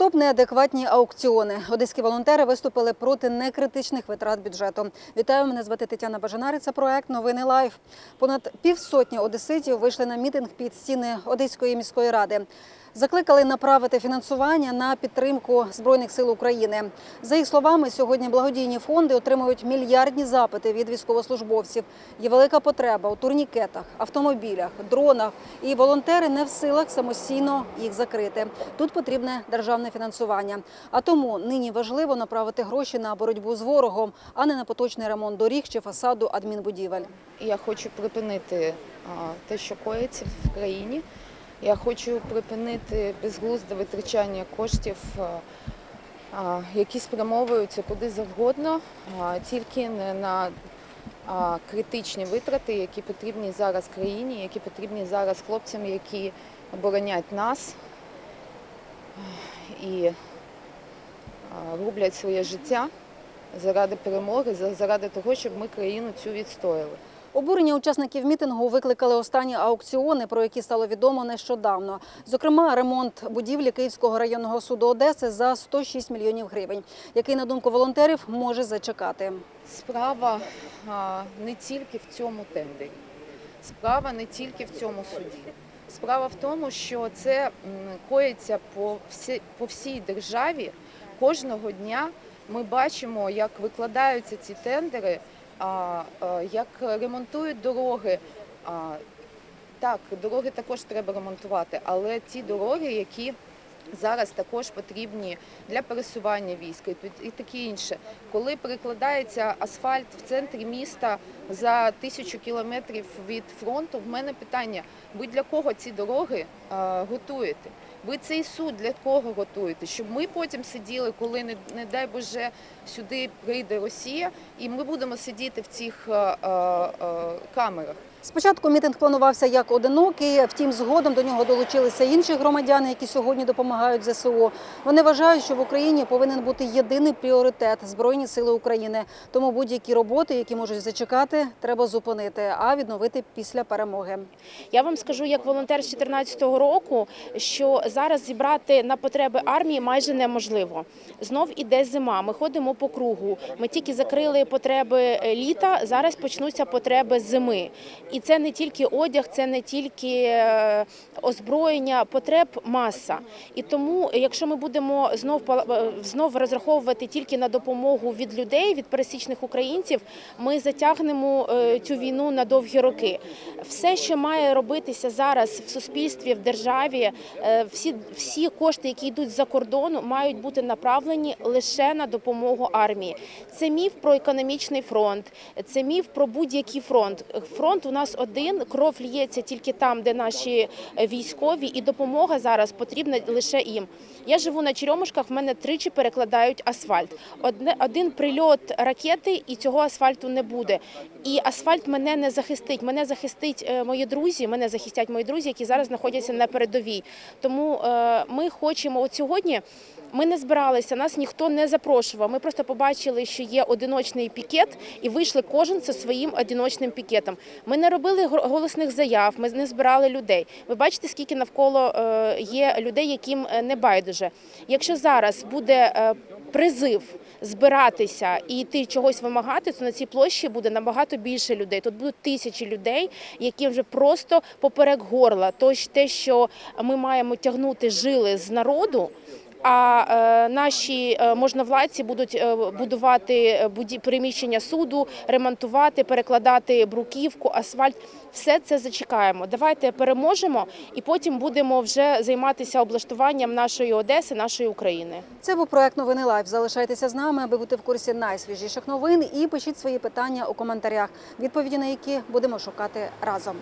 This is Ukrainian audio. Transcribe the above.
Стоп неадекватні аукціони. Одеські волонтери виступили проти некритичних витрат бюджету. Вітаю, мене звати Тетяна Бажанари. Це проект Новини Лайф. Понад півсотні одеситів вийшли на мітинг під стіни Одеської міської ради. Закликали направити фінансування на підтримку збройних сил України. За їх словами, сьогодні благодійні фонди отримують мільярдні запити від військовослужбовців. Є велика потреба у турнікетах, автомобілях, дронах, і волонтери не в силах самостійно їх закрити. Тут потрібне державне фінансування. А тому нині важливо направити гроші на боротьбу з ворогом, а не на поточний ремонт доріг чи фасаду адмінбудівель. Я хочу припинити те, що коїться в країні. Я хочу припинити безглузде витрачання коштів, а, які спрямовуються куди завгодно, тільки не на критичні витрати, які потрібні зараз країні, які потрібні зараз хлопцям, які оборонять нас і а, роблять своє життя заради перемоги, заради того, щоб ми країну цю відстояли. Обурення учасників мітингу викликали останні аукціони, про які стало відомо нещодавно. Зокрема, ремонт будівлі Київського районного суду Одеси за 106 мільйонів гривень, який, на думку волонтерів, може зачекати. Справа не тільки в цьому тендері, справа не тільки в цьому суді. Справа в тому, що це коїться по, всі, по всій державі. Кожного дня ми бачимо, як викладаються ці тендери, як ремонтують дороги. Так, дороги також треба ремонтувати, але ті дороги, які зараз також потрібні для пересування війська і таке інше. Коли перекладається асфальт в центрі міста за тисячу кілометрів від фронту, в мене питання: ви для кого ці дороги е, готуєте? Ви цей суд для кого готуєте? Щоб ми потім сиділи, коли не, не дай Боже сюди прийде Росія, і ми будемо сидіти в цих е, е, е, камерах. Спочатку мітинг планувався як одинокий, втім, згодом до нього долучилися інші громадяни, які сьогодні допомагають ЗСУ. Вони вважають, що в Україні повинен бути єдиний пріоритет Збройні сили України. Тому будь-які роботи, які можуть зачекати, треба зупинити, а відновити після перемоги. Я вам скажу, як волонтер з 2014 року, що зараз зібрати на потреби армії майже неможливо. Знов іде зима. Ми ходимо по кругу. Ми тільки закрили потреби е, літа. Зараз почнуться потреби зими. І це не тільки одяг, це не тільки е, озброєння, потреб маса. І тому, якщо ми будемо знов е, знов розраховувати тільки на допомогу від людей, від пересічних українців, ми затягнемо цю війну на довгі роки. Все, що має робитися зараз в суспільстві, в державі, е, всі, всі кошти, які йдуть за кордону, мають бути направлені лише на допомогу армії. Це міф про економічний фронт, це міф про будь-який фронт. Фронт у нас один, кров лється тільки там, де наші військові, і допомога зараз потрібна лише їм. Я живу на Черемушках, в мене тричі перекладають асфальт. Одне один прильот ракети, і цього асфальту не буде. І асфальт мене не захистить. Мене захистить е, мої друзі. Мене захистять мої друзі, які зараз знаходяться на передовій. Тому е, ми хочемо от сьогодні. Ми не збиралися, нас ніхто не запрошував. Ми просто побачили, що є одиночний пікет, і вийшли кожен зі своїм одиночним пікетом. Ми не робили голосних заяв, ми не збирали людей. Ви бачите, скільки навколо е, є людей, яким е, не байдуже. Якщо зараз буде призив збиратися і йти чогось вимагати, то на цій площі буде набагато більше людей. Тут будуть тисячі людей, які вже просто поперек горла. Тож те, що ми маємо тягнути жили з народу. А е, наші е, можновладці будуть е, будувати приміщення суду, ремонтувати, перекладати бруківку, асфальт. Все це зачекаємо. Давайте переможемо, і потім будемо вже займатися облаштуванням нашої Одеси, нашої України. Це був проект Новини Лайф. Залишайтеся з нами, аби бути в курсі найсвіжіших новин і пишіть свої питання у коментарях, відповіді на які будемо шукати разом.